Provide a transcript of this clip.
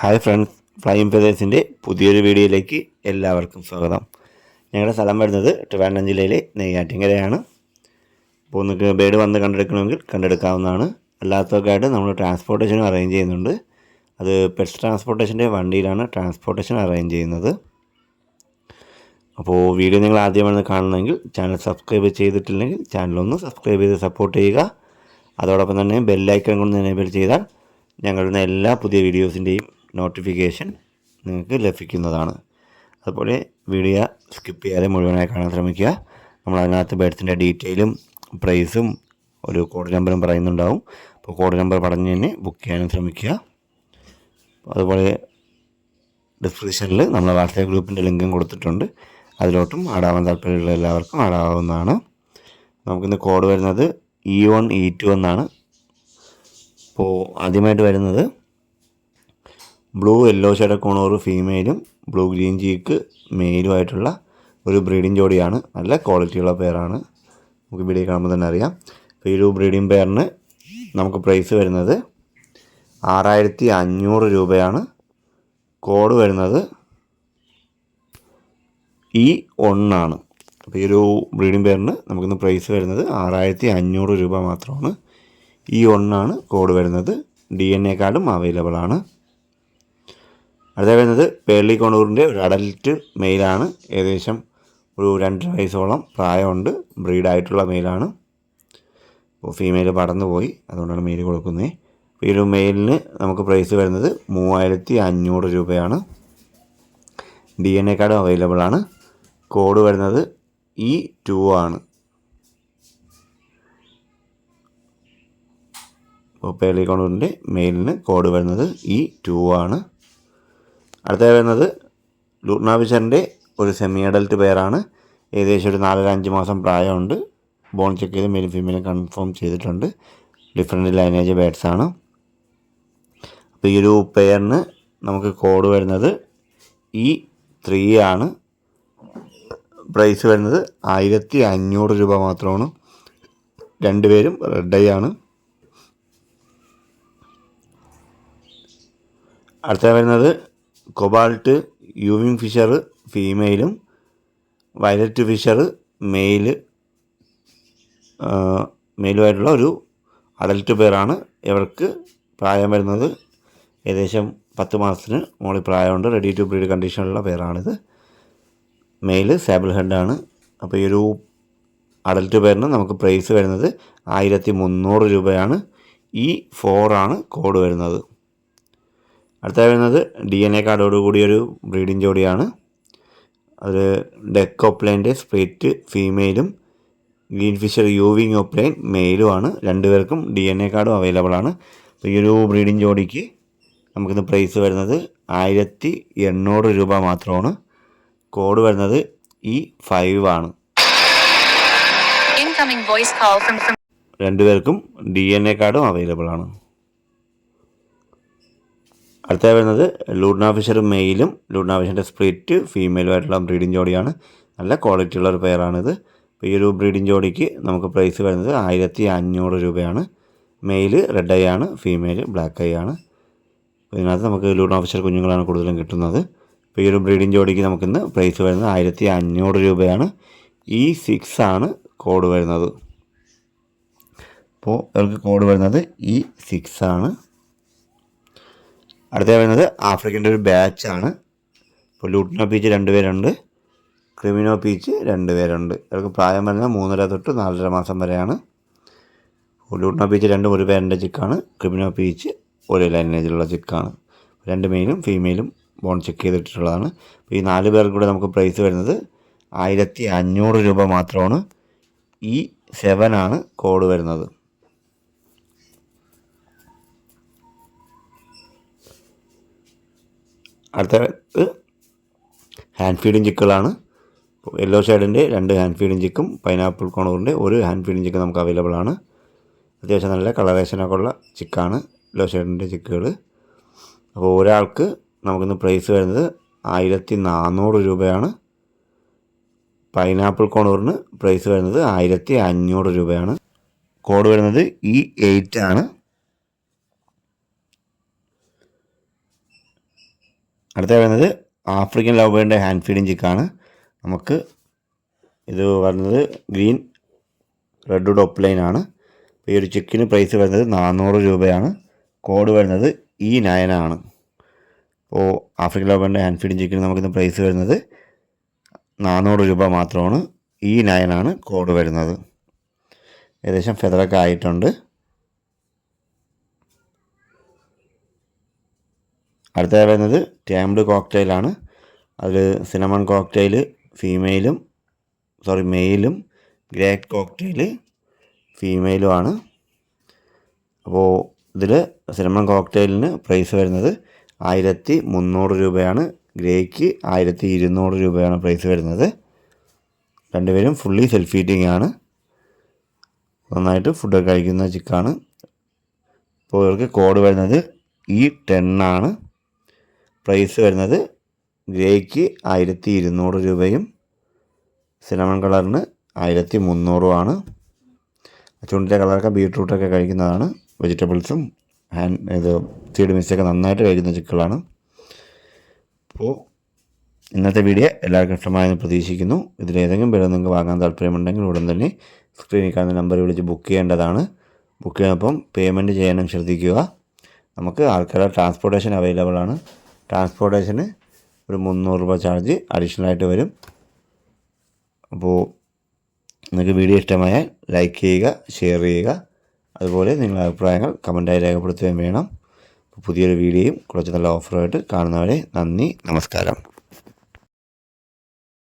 Hi friends flame ഫെതേഴ്സിന്റെ പുതിയൊരു വീഡിയോയിലേക്ക് എല്ലാവർക്കും സ്വാഗതം. ഞങ്ങളുടെ സ്ഥലം വരുന്നത് ട്രിവാൻഡ്രം ജില്ലയിലെ നെയ്യാറ്റിങ്കരയാണ്. അപ്പോൾ നിങ്ങൾക്ക് ബേഡ് വന്ന് കണ്ടെടുക്കണമെങ്കിൽ കണ്ടെടുക്കാവുന്നതാണ്. അല്ലാത്തവർക്കായിട്ട് നമ്മൾ ട്രാൻസ്പോർട്ടേഷനും അറേഞ്ച് ചെയ്യുന്നുണ്ട്. അത് പെറ്റ്സ് ട്രാൻസ്പോർട്ടേഷന്റെ വണ്ടിയിലാണ് ട്രാൻസ്പോർട്ടേഷൻ അറേഞ്ച് ചെയ്യുന്നത്. അപ്പോൾ വീഡിയോ നിങ്ങൾ ആദ്യമാണ് കാണണമെങ്കിൽ ചാനൽ സബ്സ്ക്രൈബ് ചെയ്തിട്ടില്ലെങ്കിൽ ചാനലൊന്ന് സബ്സ്ക്രൈബ് ചെയ്ത് സപ്പോർട്ട് ചെയ്യുക. അതോടൊപ്പം തന്നെ ബെല്ലൈക്കൺ കൊണ്ട് എനേബിൾ ചെയ്താൽ ഞങ്ങളുടെ എല്ലാ പുതിയ വീഡിയോസിന്റെയും നോട്ടിഫിക്കേഷൻ നിങ്ങൾക്ക് ലഭിക്കുന്നതാണ്. അതുപോലെ വീഡിയോ സ്കിപ്പ് ചെയ്യാതെ മുഴുവനായി കാണാൻ ശ്രമിക്കുക. നമ്മൾ അതിനകത്ത് ബേഡ്സിന്റെ ഡീറ്റെയിലും പ്രൈസും ഒരു കോഡ് നമ്പറും പറയുന്നുണ്ടാവും. അപ്പോൾ കോഡ് നമ്പർ പറഞ്ഞ് തന്നെ ബുക്ക് ചെയ്യാനും ശ്രമിക്കുക. അതുപോലെ ഡിസ്ക്രിപ്ഷനിൽ നമ്മൾ വാട്സാപ്പ് ഗ്രൂപ്പിന്റെ ലിങ്കും കൊടുത്തിട്ടുണ്ട്. അതിലോട്ടും ആടാവാൻ താല്പര്യമുള്ള എല്ലാവർക്കും ആടാവുന്നതാണ് നമുക്കിന്ന് കോഡ് വരുന്നത് ഇ വൺ ഇ ടു എന്നാണ്. അപ്പോൾ ആദ്യമായിട്ട് വരുന്നത് ബ്ലൂ യെല്ലോ ഷെയ്ഡ് കോണൂർ ഫീമെയിലും ബ്ലൂ ഗ്രീൻ ചീക്ക് മെയിലുമായിട്ടുള്ള ഒരു ബ്രീഡിംഗ് ജോഡിയാണ്. നല്ല ക്വാളിറ്റിയുള്ള പെയറാണ് നമുക്ക് വീഡിയോ കാണുമ്പോൾ തന്നെ അറിയാം. അപ്പോൾ ഈ ഒരു ബ്രീഡിംഗ് പെയറിന് നമുക്ക് പ്രൈസ് വരുന്നത് ആറായിരത്തി അഞ്ഞൂറ് രൂപയാണ്. കോഡ് വരുന്നത് ഈ ഒന്നാണ് അപ്പോൾ ഈ ഒരു ബ്രീഡിംഗ് പെയറിന് നമുക്കിന്ന് പ്രൈസ് വരുന്നത് ആറായിരത്തി അഞ്ഞൂറ് രൂപ മാത്രമാണ്. ഈ ഒന്നാണ് കോഡ് വരുന്നത്. ഡി എൻ എ കാർഡും അവൈലബിൾ ആണ്. അടുത്ത വരുന്നത് പേർലി കോണൂറിന്റെ ഒരു അഡൽറ്റ് മെയിലാണ്. ഏകദേശം ഒരു രണ്ടര വയസ്സോളം പ്രായമുണ്ട്. ബ്രീഡായിട്ടുള്ള മെയിലാണ്. അപ്പോൾ ഫീമെയിൽ പടന്നു പോയി അതുകൊണ്ടാണ് മെയിൽ കൊടുക്കുന്നത്. ഈ ഒരു മെയിലിന് നമുക്ക് പ്രൈസ് വരുന്നത് മൂവായിരത്തി അഞ്ഞൂറ് രൂപയാണ്. ഡി എൻ എ കാർഡും അവൈലബിൾ ആണ്. കോഡ് വരുന്നത് ഇ ടു ആണ്. പേർലി കോണൂറിന്റെ മെയിലിന് കോഡ് വരുന്നത് ഇ ടു ആണ്. അടുത്ത വരുന്നത് ലൂർണാവിഷറിന്റെ ഒരു സെമി അഡൽട്ട് പേരാണ് ഏകദേശം ഒരു നാലര അഞ്ച് മാസം പ്രായമുണ്ട്. ബോൺ ചെക്ക് ചെയ്ത് മെയിൽ ഫീമെയിലും കൺഫേം ചെയ്തിട്ടുണ്ട്. ഡിഫറെന്റ് ലൈനേജ് ബേഡ്സ് ആണ്. അപ്പോൾ ഈ ഒരു പെയറിന് നമുക്ക് കോഡ് വരുന്നത് ഇ ത്രീ ആണ്. പ്രൈസ് വരുന്നത് ആയിരത്തി അഞ്ഞൂറ് രൂപ മാത്രമാണ്. രണ്ടുപേരും റെഡ് ഐ ആണ്. അടുത്ത വരുന്നത് കൊബാൾട്ട് യൂവിങ് ഫിഷർ ഫീമെയിലും വയലറ്റ് ഫിഷർ മെയിൽ മെയിലുമായിട്ടുള്ള ഒരു അഡൽട്ട് പേരാണ് ഇവർക്ക് പ്രായം വരുന്നത്. ഏകദേശം പത്ത് മാസത്തിന് മോളി പ്രായമുണ്ട്. റെഡി ടു ബ്രീഡ് കണ്ടീഷനിലുള്ള പേരാണിത്. മെയിൽ സാബിൾ ഹെഡാണ് അപ്പോൾ ഈ ഒരു അഡൽട്ട് പേരിന് നമുക്ക് പ്രൈസ് വരുന്നത് ആയിരത്തി മുന്നൂറ് രൂപയാണ്. ഈ ഫോറാണ് കോഡ് വരുന്നത്. അടുത്ത വരുന്നത് ഡി എൻ എ കാർഡോട് കൂടിയൊരു ബ്രീഡിംഗ് ജോഡിയാണ്. അത് ഡെക്ക് ഓപ്ലൈന്റെ സ്പ്ലിറ്റ് ഫീമെയിലും ഗ്രീൻ ഫിഷർ യൂവിങ് ഓപ്ലൈൻ മെയിലുമാണ് രണ്ടുപേർക്കും ഡി എൻ എ കാർഡും അവൈലബിൾ ആണ് അപ്പോൾ ഈ ഒരു ബ്രീഡിംഗ് ജോഡിക്ക് നമുക്കിന്ന് പ്രൈസ് വരുന്നത് ആയിരത്തി എണ്ണൂറ് രൂപ മാത്രമാണ്. കോഡ് വരുന്നത് ഇ ഫൈവ് ആണ്. രണ്ടുപേർക്കും ഡി എൻ എ കാർഡും അവൈലബിൾ ആണ് അടുത്ത വരുന്നത് ലൂഡ്നാ ഫിഷർ മെയിലും ലൂഡ്നാ ഫിഷറിന്റെ സ്പ്ലിറ്റ് ഫീമെയിലുമായിട്ടുള്ള ബ്രീഡിംഗ് ജോഡിയാണ്. നല്ല ക്വാളിറ്റി ഉള്ള ഒരു പെയറാണിത് അപ്പോൾ ഈ ഒരു ബ്രീഡിംഗ് ജോഡിക്ക് നമുക്ക് പ്രൈസ് വരുന്നത് ആയിരത്തി അഞ്ഞൂറ് രൂപയാണ്. മെയിൽ റെഡ് ഐ ആണ് ഫീമെയിൽ ബ്ലാക്ക് ഐ ആണ്. ഇതിനകത്ത് നമുക്ക് ലൂഡ്നാ ഫിഷർ കുഞ്ഞുങ്ങളാണ് കൂടുതലും കിട്ടുന്നത്. അപ്പോൾ ഈ ഒരു ബ്രീഡിംഗ് ജോഡിക്ക് നമുക്കിന്ന് പ്രൈസ് വരുന്നത് ആയിരത്തി അഞ്ഞൂറ് രൂപയാണ്. ഇ സിക്സ് ആണ് കോഡ് വരുന്നത്. അപ്പോൾ ഇവർക്ക് കോഡ് വരുന്നത് ഇ സിക്സ് ആണ്. അടുത്ത വരുന്നത് ആഫ്രിക്കന്റെ ഒരു ബാച്ചാണ്. ഇപ്പോൾ ലൂട്ടിനോ പീച്ച് രണ്ട് പേരുണ്ട്. ക്രിമിനോ പീച്ച് രണ്ട് പേരുണ്ട്. ഇവർക്ക് പ്രായം വരുന്നത് മൂന്നര തൊട്ട് നാലര മാസം വരെയാണ്. ലൂട്ടിനോ പീച്ച് രണ്ടും ഒരു പേരന്റെ ചിക്കാണ്. ക്രിമിനോ പീച്ച് ഒരു ലൈനേജിലുള്ള ചിക്കാണ്. രണ്ട് മെയിലും ഫീമെയിലും ബോൺ ചെക്ക് ചെയ്തിട്ടുള്ളതാണ്. ഈ നാല് പേർക്ക് കൂടെ നമുക്ക് പ്രൈസ് വരുന്നത് ആയിരത്തി അഞ്ഞൂറ് രൂപ മാത്രമാണ്. ഈ സെവനാണ് കോഡ് വരുന്നത്. അടുത്തത് ഹാൻഡ് ഫീഡിങ് ചിക്കുകളാണ് യെല്ലോ ഷെയ്ഡിന്റെ രണ്ട് ഹാൻഡ് ഫീഡിങ് ചിക്കും പൈനാപ്പിൾ കോണൂറിന്റെ ഒരു ഹാൻഡ് ഫീഡിങ് ചിക്ക് നമുക്ക് അവൈലബിൾ ആണ്. അത്യാവശ്യം നല്ല കളറേഷനൊക്കെ ഉള്ള ചിക്കാണ് യെല്ലോ ഷെയ്ഡിന്റെ ചിക്കുകൾ അപ്പോൾ ഒരാൾക്ക് നമുക്കിന്ന് പ്രൈസ് വരുന്നത് ആയിരത്തി നാനൂറ് രൂപയാണ് പൈനാപ്പിൾ കോണൂറിന് പ്രൈസ് വരുന്നത് ആയിരത്തി അഞ്ഞൂറ് രൂപയാണ്. കോഡ് വരുന്നത് ഇ എയ്റ്റ് ആണ്. അടുത്ത വരുന്നത് ആഫ്രിക്കൻ ലവ് ബേഡിന്റെ ഹാൻഡ് ഫീഡിങ് ചിക്കാണ് നമുക്ക് ഇത് വരുന്നത് ഗ്രീൻ റെഡ് ഡോപ്പ് ലൈൻ ആണ്. ഈ ഒരു ചിക്കിന് പ്രൈസ് വരുന്നത് നാനൂറ് രൂപയാണ്. കോഡ് വരുന്നത് ഇ നയനാണ് അപ്പോൾ ആഫ്രിക്കൻ ലവ് ബേഡിന്റെ ഹാൻഡ് ഫീഡിങ് ചിക്കിന് നമുക്കിന്ന് പ്രൈസ് വരുന്നത് നാനൂറ് രൂപ മാത്രമാണ്. ഇ നയനാണ് കോഡ് വരുന്നത്. ഏകദേശം ഫെദറൊക്കെ ആയിട്ടുണ്ട്. അടുത്തതായി വരുന്നത് ടേംഡ് കോക്ടെയിലാണ് അതിൽ സിനമൺ കോക്ടെയിൽ ഫീമെയിലും സോറി മെയിലും ഗ്രേ കോക്ടെയിൽ ഫീമെയിലുമാണ് അപ്പോൾ ഇതിൽ സിനമൺ കോക്ടെയിലിന് പ്രൈസ് വരുന്നത് ആയിരത്തി മുന്നൂറ് രൂപയാണ്. ഗ്രേക്ക് ആയിരത്തി ഇരുന്നൂറ് രൂപയാണ് പ്രൈസ് വരുന്നത്. രണ്ടുപേരും ഫുള്ളി സെൽഫ് ഈറ്റിംഗ് ആണ്. നന്നായിട്ട് ഫുഡൊക്കെ കഴിക്കുന്ന ചിക്കാണ് അപ്പോൾ ഇവർക്ക് കോഡ് വരുന്നത് ഇ ടെൻ ആണ്. പ്രൈസ് വരുന്നത് ഗ്രേക്ക് ആയിരത്തി ഇരുന്നൂറ് രൂപയും സിനമൺ കളറിന് ആയിരത്തി മുന്നൂറുമാണ് ചുണ്ടിന്റെ കളറൊക്കെ ബീട്രൂട്ടൊക്കെ കഴിക്കുന്നതാണ്. വെജിറ്റബിൾസും ഹാൻഡ് ഇത് സീഡ് മിക്സൊക്കെ നന്നായിട്ട് കഴിക്കുന്ന ചിക്കുകളാണ് അപ്പോൾ ഇന്നത്തെ വീഡിയോ എല്ലാവർക്കും ഇഷ്ടമായെന്ന് പ്രതീക്ഷിക്കുന്നു. ഇതിലേതെങ്കിലും വില നിങ്ങൾക്ക് വാങ്ങാൻ താല്പര്യമുണ്ടെങ്കിൽ ഉടൻ തന്നെ സ്ക്രീനിൽ കാണുന്ന നമ്പർ വിളിച്ച് ബുക്ക് ചെയ്യേണ്ടതാണ്. ബുക്ക് ചെയ്യുന്നപ്പം പേയ്മെന്റ് ചെയ്യാനും ശ്രദ്ധിക്കുക. നമുക്ക് ആൾക്കാരുടെ ട്രാൻസ്പോർട്ടേഷൻ അവൈലബിൾ ആണ്. ട്രാൻസ്പോർട്ടേഷന് ഒരു മുന്നൂറ് രൂപ ചാർജ് അഡീഷണൽ ആയിട്ട് വരും. അപ്പോൾ നിങ്ങൾക്ക് വീഡിയോ ഇഷ്ടമായാൽ ലൈക്ക് ചെയ്യുക ഷെയർ ചെയ്യുക. അതുപോലെ നിങ്ങളുടെ അഭിപ്രായങ്ങൾ കമന്റായി രേഖപ്പെടുത്തുകയും വേണം. പുതിയൊരു വീഡിയോയും കുറച്ച് നല്ല ഓഫറുമായിട്ട് കാണുന്നവരെ നന്ദി നമസ്കാരം.